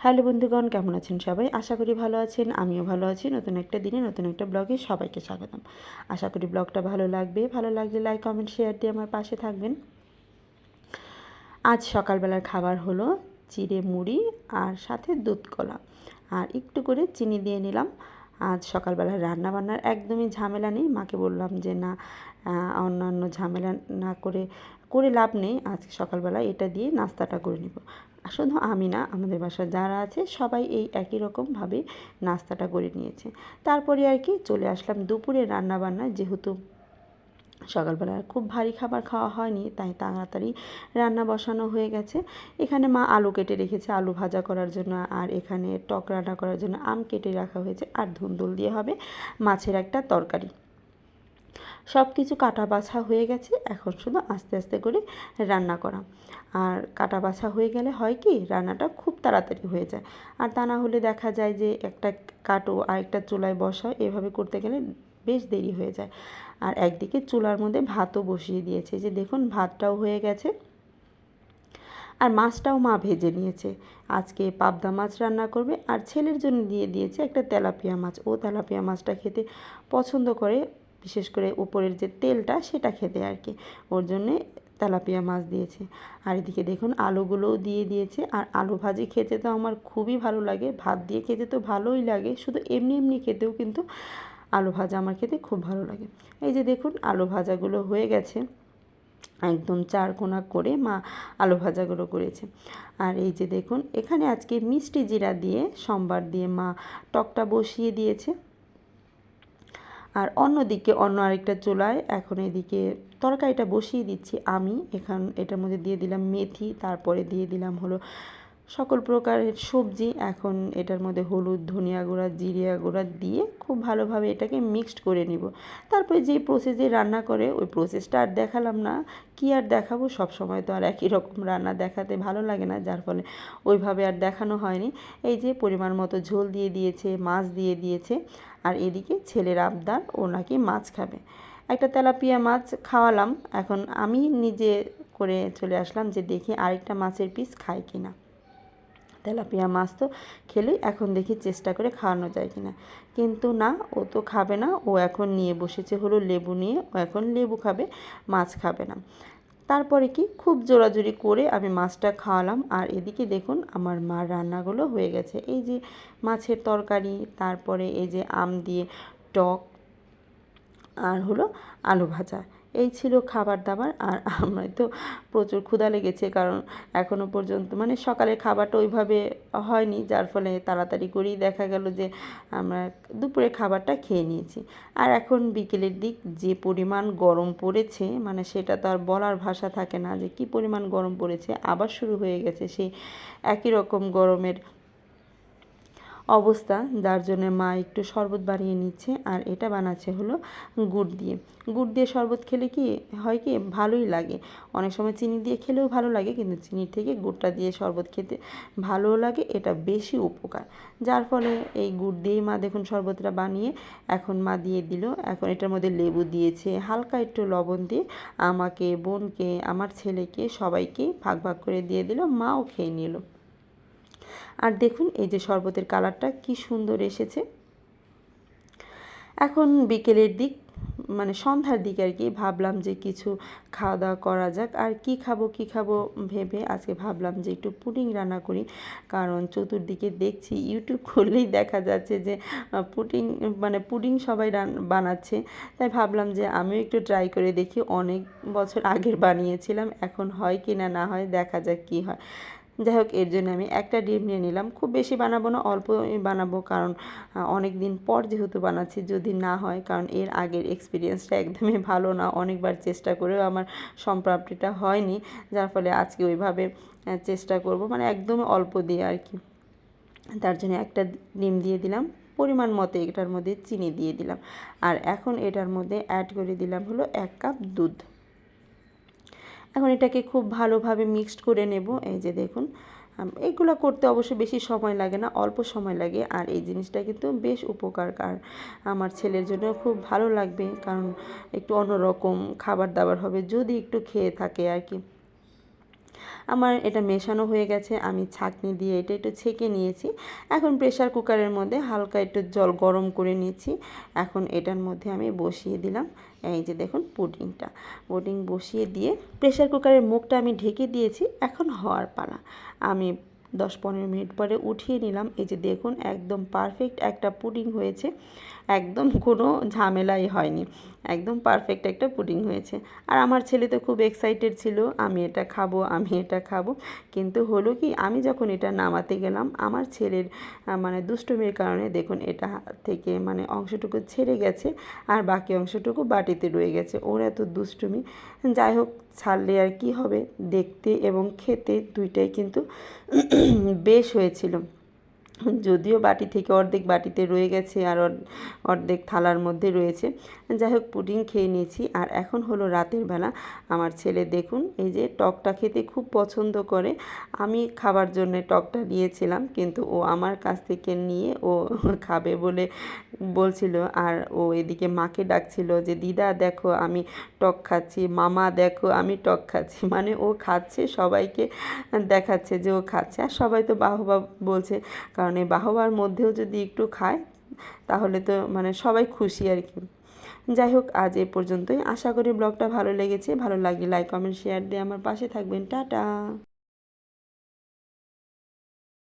Hello বন্ধুগণ, কেমন আছেন সবাই? আশা করি ভালো আছেন, আমিও ভালো আছি। নতুন একটা দিনে, নতুন একটা ব্লগে সবাইকে স্বাগতম। আশা করি ব্লগটা ভালো লাগবে। ভালো লাগলে লাইক কমেন্ট শেয়ার দিয়ে আমার পাশে থাকবেন। আজ সকালবেলার খাবার হলো চিড়ে মুড়ি আর সাথে দুধ কলা। আর একটু করে চিনি দিয়ে নিলাম। আজ সকালবেলা রান্না বান্নার একদমই ঝামেলা নেই। মাকে বললাম যে, না অন্যান্য ঝামেলা না করে করে লাভ নেই। আজকে সকালবেলা এটা দিয়ে নাস্তাটা করে নিব। শুধু আমি না, আমাদের বাসায় যারা আছে, সবাই এই একই রকমভাবে নাস্তাটা করে নিয়েছে। তারপরে আর কি চলে আসলাম দুপুরে রান্নাবান্না যেহেতু সকালবেলা খুব ভারী খাবার খাওয়া হয়নি, তাই তাড়াতাড়ি রান্না বসানো হয়ে গেছে। এখানে মা আলু কেটে রেখেছে, আলু ভাজা করার জন্য, আর এখানে টক রান্না করার জন্য আম কেটে রাখা হয়েছে, আর ধুন্দুল দিয়ে হবে মাছের একটা তরকারি। সব কিছু কাটা বাছা হয়ে গেছে, এখন শুধু আস্তে আস্তে করে রান্না করা। আর কাটা বাছা হয়ে গেলে হয় কি, রান্নাটা খুব তাড়াতাড়ি হয়ে যায়। আর তা না হলে দেখা যায় যে একটা কাটো আর একটা চুলায় বসাও, এভাবে করতে গেলে বেশ দেরি হয়ে যায়। আর একদিকে চুলার মধ্যে ভাতও বসিয়ে দিয়েছে। যে দেখুন, ভাতটাও হয়ে গেছে। আর মাছটাও মা ভেজে নিয়েছে। আজকে পাবদা মাছ রান্না করবে। আর ছেলের জন্য দিয়ে দিয়েছে একটা তেলাপিয়া মাছ। ও তেলাপিয়া মাছটা খেতে পছন্দ করে। বিশেষ করে উপরের যে তেলটা, সেটা খেতে আর কি। ওর জন্যে তেলাপিয়া মাছ দিয়েছে। আর এদিকে দেখুন, আলুগুলোও দিয়ে দিয়েছে। আর আলু ভাজি খেতে তো আমার খুবই ভালো লাগে। ভাত দিয়ে খেতে তো ভালোই লাগে। শুধু এমনি এমনি খেতেও কিন্তু আলু ভাজা আমার খেতে খুব ভালো লাগে। এই যে দেখুন, আলু ভাজাগুলো হয়ে গেছে। একদম চার কোনা করে মা আলু ভাজাগুলো করেছে। আর এই যে দেখুন, এখানে আজকে মিষ্টি জিরা দিয়ে, সম্বার দিয়ে মা টকটা বসিয়ে দিয়েছে। আর অন্যদিকে অন্য আরেকটা চুলায় এখন এদিকে তরকারিটা বসিয়ে দিচ্ছি আমি। এখান, এটার মধ্যে দিয়ে দিলাম মেথি, তারপরে দিয়ে দিলাম হলো সকল প্রকারের সবজি এখন এটার মধ্যে হলুদ, ধনিয়া গুঁড়া, জিরিয়া গুঁড়া দিয়ে খুব ভালোভাবে এটাকে মিক্সড করে নিব। তারপরে যে প্রসেসে রান্না করে, ওই প্রসেসটা আর দেখালাম না। কি আর দেখাবো? সব সময় তো আর একই রকম রান্না দেখাতে ভালো লাগে না, যার ফলে ওইভাবে আর দেখানো হয়নি। এই যে পরিমাণ মতো ঝোল দিয়ে দিয়েছে, মাছ দিয়ে দিয়েছে, আর এদিকে ছেলের আবদার, ও নাকি মাছ খাবে। একটা তেলাপিয়া মাছ খাওয়ালাম, এখন আমি নিজে করে চলে আসলাম যে দেখি আরেকটা মাছের পিস খায় কিনা। তেলাপিয়া মাছ তো খেলেই এখন দেখি চেষ্টা করে খাওয়ানো যায় কিনা। কিন্তু না, ও তো খাবে না। ও এখন নিয়ে বসেছে হলো লেবু নিয়ে। ও এখন লেবু খাবে, মাছ খাবে না। তারপরে কি? খুব জোরাজুরি করে আমি মাছটা খাওয়ালাম। আর এদিকে দেখুন আমার মার রান্নাগুলো হয়ে গেছে। এই যে মাছের তরকারি, তারপরে এই যে আম দিয়ে টক, আর হলো আলু ভাজা। এই ছিল খাবার দাবার আর আমরা তো প্রচুর ক্ষুধা লেগেছে কারণ এখনও পর্যন্ত মানে সকালের খাবারটা ওইভাবে হয়নি, যার ফলে তাড়াতাড়ি করেই দেখা গেল যে আমরা দুপুরে খাবারটা খেয়ে নিয়েছি। আর এখন বিকেলের দিক যে পরিমাণ গরম পড়েছে মানে সেটা তো আর বলার ভাষা থাকে না যে কি পরিমাণ গরম পড়েছে, আবার শুরু হয়ে গেছে সেই একই রকম গরমের অবস্থা। যার জন্য মা একটু শরবত বানিয়ে নিচ্ছে আর এটা বানাচ্ছে হলো গুড় দিয়ে। গুড় দিয়ে শরবত খেলে কি হয় কি ভালোই লাগে। অনেক সময় চিনি দিয়ে খেলেও ভালো লাগে, কিন্তু চিনির থেকে গুড়টা দিয়ে শরবত খেতে ভালোও লাগে, এটা বেশি উপকার। যার ফলে এই গুড় দিয়েই মা দেখুন শরবতটা বানিয়ে এখন মা দিয়ে দিল। এখন এটার মধ্যে লেবু দিয়েছে, হালকা একটু লবণ দিয়ে আমাকে, বোনকে, আমার ছেলেকে, সবাইকে ভাগ ভাগ করে দিয়ে দিল, মাও খেয়ে নিল। আর দেখুন এই যে শরবতের কালারটা কি সুন্দর এসেছে। এখন বিকেলের দিক মানে সন্ধ্যার দিকে আর কি, ভাবলাম যে কিছু খাওয়া দাওয়া করা যাক। আর কি খাব কি খাব ভেবে আজকে ভাবলাম যে একটু পুডিং রান্না করি। কারণ চতুর্দিকে দেখছি, ইউটিউব খুললেই দেখা যাচ্ছে যে পুডিং মানে পুডিং সবাই বানাচ্ছে। তাই ভাবলাম যে আমিও একটু ট্রাই করে দেখি। অনেক বছর আগের বানিয়েছিলাম, এখন হয় কি না না হয় দেখা যাক কি হয়। যাই হোক এর জন্য আমি একটা ডিম নিয়ে নিলাম। খুব বেশি বানাবো না অল্প বানাবো, কারণ অনেক দিন পর যেহেতু বানাচ্ছি, যদি না হয়, কারণ এর আগের এক্সপিরিয়েন্সটা একদমই ভালো না। অনেকবার চেষ্টা করেও আমার সম্প্রাপ্তিটা হয়নি, যার ফলে আজকে ওইভাবে চেষ্টা করব মানে একদমই অল্প দিয়ে আর কি। তার জন্য একটা ডিম দিয়ে দিলাম, পরিমাণ মতো এটার মধ্যে চিনি দিয়ে দিলাম। আর এখন এটার মধ্যে অ্যাড করে দিলাম হলো এক কাপ দুধ। এখন এটাকে খুব ভালোভাবে মিক্সড করে নেব। এই যে দেখুন এগুলো করতে অবশ্য বেশি সময় লাগে না, অল্প সময় লাগে। আর এই জিনিসটা কিন্তু বেশ উপকার, আর আমার ছেলের জন্য খুব ভালো লাগবে, কারণ একটু অন্যরকম খাবার দাবার হবে যদি একটু খেয়ে থাকে আর কি। আমার এটা মেশানো হয়ে গেছে, আমি ছাঁকনি দিয়ে এটা একটু ছেঁকে নিয়েছি। এখন প্রেশার কুকারের মধ্যে হালকা একটু জল গরম করে নিয়েছি। এখন এটার মধ্যে আমি বসিয়ে দিলাম, এই যে দেখুন পুডিংটা পুডিং বসিয়ে দিয়ে প্রেশার কুকারের মুখটা আমি ঢেকে দিয়েছি, এখন হওয়ার পালা। আমি দশ পনেরো মিনিট পরে উঠিয়ে নিলাম, এই যে দেখুন একদম পারফেক্ট একটা পুডিং হয়েছে। একদম কোনো ঝামেলাই হয়নি। একদম পারফেক্ট একটা পুডিং হয়েছে। আর আমার ছেলে তো খুব এক্সাইটেড ছিল, আমি এটা খাব, আমি এটা খাব। কিন্তু হলো কি, আমি যখন এটা নামাতে গেলাম, আমার ছেলের মানে দুষ্টুমির কারণে দেখুন এটা থেকে মানে অংশটুকু ছেড়ে গেছে আর বাকি অংশটুকু বাটিতে রয়ে গেছে। ওর এত দুষ্টুমি। যাই হোক, ছাড়লে আর কি হবে? দেখতে এবং খেতে দুইটাই কিন্তু বেশ হয়েছিল। যদিও বাটি থেকে অর্ধেক বাটিতে রয়ে গেছে আর অর্ধেক থালার মধ্যে রয়েছে। যাই হোক পুডিং খেয়ে নিয়েছি। আর এখন হলো রাতের বেলা। আমার ছেলে দেখুন, এই যে টকটা খেতে খুব পছন্দ করে। আমি খাবার জন্য টকটা নিয়েছিলাম, কিন্তু ও আমার কাছ থেকে নিয়ে ও খাবে বলে বলছিল। আর ও এদিকে মাকে ডাকছিল যে, দিদা দেখো, আমি টক খাচ্ছি। মামা দেখো, আমি টক খাচ্ছি। মানে ও খাচ্ছে, সবাইকে দেখাচ্ছে যে ও খাচ্ছে। আর সবাই তো বাহবা বলছে, কারণ এই বাহবার মধ্যেও যদি একটু খায়, তাহলে তো মানে সবাই খুশি আর কি। যাই হোক, আজ এ পর্যন্তই। আশা করি ব্লগটা ভালো লেগেছে। ভালো লাগলে লাইক কমেন্ট শেয়ার দিয়ে আমার পাশে থাকবেন। টাটা!